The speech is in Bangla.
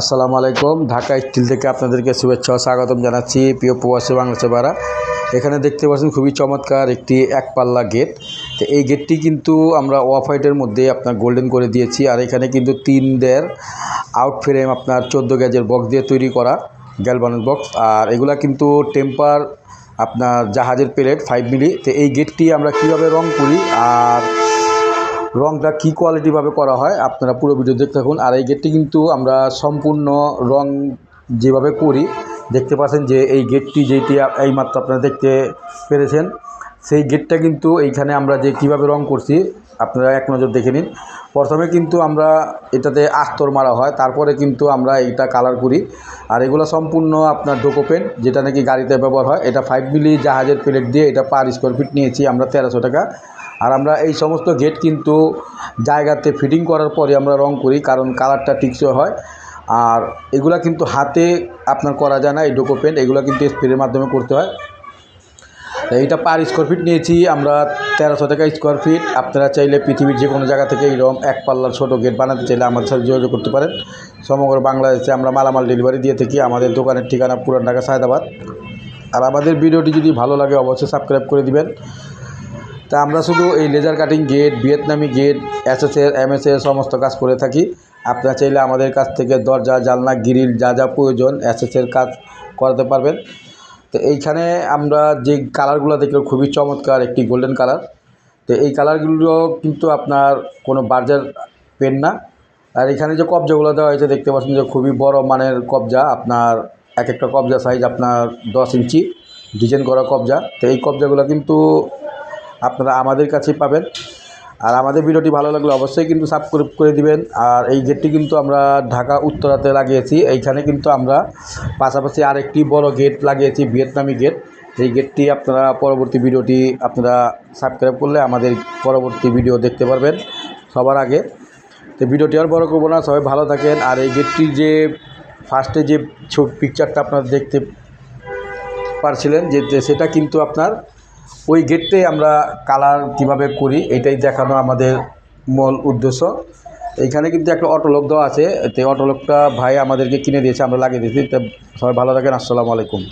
আসসালামু আলাইকুম, ঢাকা স্টিল থেকে আপনাদেরকে শুভেচ্ছা স্বাগতম জানাচ্ছি প্রিয় প্রবাসী বাংলাদেশের বারা এখানে দেখতে পাচ্ছেন খুবই চমৎকার একটি এক পাল্লা গেট। তো এই গেটটি কিন্তু আমরা অফ হোয়াইটের মধ্যে আপনার গোল্ডেন করে দিয়েছি আর এখানে কিন্তু তিন দের আউট ফ্রেম আপনার চোদ্দ গ্যাজের বক্স দিয়ে তৈরি করা গ্যালবানের বক্স। আর এগুলা কিন্তু টেম্পার আপনার জাহাজের প্লেট ফাইভ মিলি। তো এই গেটটি আমরা কীভাবে রং করি আর রংটা কী কোয়ালিটিভাবে করা হয়, আপনারা পুরো ভিডিও দেখতে থাকুন। আর এই গেটটি কিন্তু আমরা সম্পূর্ণ রং যেভাবে করি, দেখতে পাচ্ছেন যে এই গেটটি যেটি আপ- এইমাত্র আপনারা দেখতে পেরেছেন, সেই গেটটা কিন্তু এইখানে আমরা যে কীভাবে রং করছি, আপনারা এক নজর দেখে নিন। প্রথমে কিন্তু আমরা এটাতে আস্তর মারা হয়, তারপরে কিন্তু আমরা এইটা কালার করি। আর এগুলো সম্পূর্ণ আপনার ডোকোপেন যেটা নাকি গাড়িতে ব্যবহার হয়, এটা ফাইভ মিলি জাহাজের প্লেট দিয়ে এটা পার স্কোয়ার ফিট নিয়েছি, আমরা তেরোশো টাকা। আর আমরা এই সমস্ত গেট কিন্তু জায়গাতে ফিটিং করার পরে আমরা রং করি, কারণ কালারটা টিকসই হয়। আর এগুলা কিন্তু হাতে আপনার করা যায় না, এই ডোকো পেন্ট এগুলো কিন্তু স্প্রের মাধ্যমে করতে হয়। এইটা পার স্কোয়ার ফিট নিয়েছি, আমরা তেরোশো টাকা স্কোয়ার ফিট আপনারা চাইলে পৃথিবীর যে কোনো জায়গা থেকে এইরকম এক পাল্লার ছোটো গেট বানাতে চাইলে আমাদের সাথে যোগাযোগ করতে পারেন। সমগ্র বাংলাদেশে আমরা মালামাল ডেলিভারি দিয়ে থাকি, আমাদের দোকানের ঠিকানা পুরান ঢাকা, সায়দাবাদ। আর আমাদের ভিডিওটি যদি ভালো লাগে, অবশ্যই সাবস্ক্রাইব করে দিবেন। তা আমরা শুধু এই laser cutting gate Vietnamese gate এসএসের এমএসের সমস্ত কাজ করে থাকি। আপনারা চাইলে আমাদের কাছ থেকে দরজা, জানলা গ্রিল যা যা প্রয়োজন এসএসের কাজ করাতে পারবেন। তো এইখানে আমরা যে কালারগুলো দেখলাম, খুবই চমৎকার একটি গোল্ডেন কালার তো এই কালারগুলো কিন্তু আপনার কোনো বার্জার পেন না। আর এখানে যে কবজাগুলো দেওয়া হয়েছে, দেখতে পাচ্ছেন যে খুবই বড় মানের কবজা। আপনার এক একটা কবজা সাইজ আপনার দশ ইঞ্চি ডিজাইন করা কবজা। তো এই কবজাগুলো কিন্তু আপনারা আমাদের কাছেই পাবেন। আর আমাদের ভিডিওটি ভালো লাগলে অবশ্যই কিন্তু সাবস্ক্রাইব করে দিবেন। আর এই গেটটি কিন্তু আমরা ঢাকা, উত্তরাতে লাগিয়েছি। এইখানে কিন্তু আমরা পাশাপাশি আরেকটি বড় গেট লাগিয়েছি, ভিয়েতনামি গেট এই গেটটি আপনারা পরবর্তী ভিডিওটি আপনারা সাবস্ক্রাইব করলে আমাদের পরবর্তী ভিডিও দেখতে পারবেন সবার আগে। তো ভিডিওটি আর বড় করব না, সবাই ভালো থাকেন। আর এই গেটটির যে ফার্স্টে যে পিকচারটা আপনারা দেখতে পারছিলেন যে সেটা কিন্তু আপনার ওই গেটটাই আমরা কালার কীভাবে করি, এটাই দেখানো আমাদের মূল উদ্দেশ্য। এখানে কিন্তু একটা অটোলক দেওয়া আছে, তো অটোলকটা ভাই আমাদেরকে কিনে দিয়েছে, আমরা লাগিয়ে দিয়েছি। তো সবাই ভালো থাকেন, আসসালামু আলাইকুম।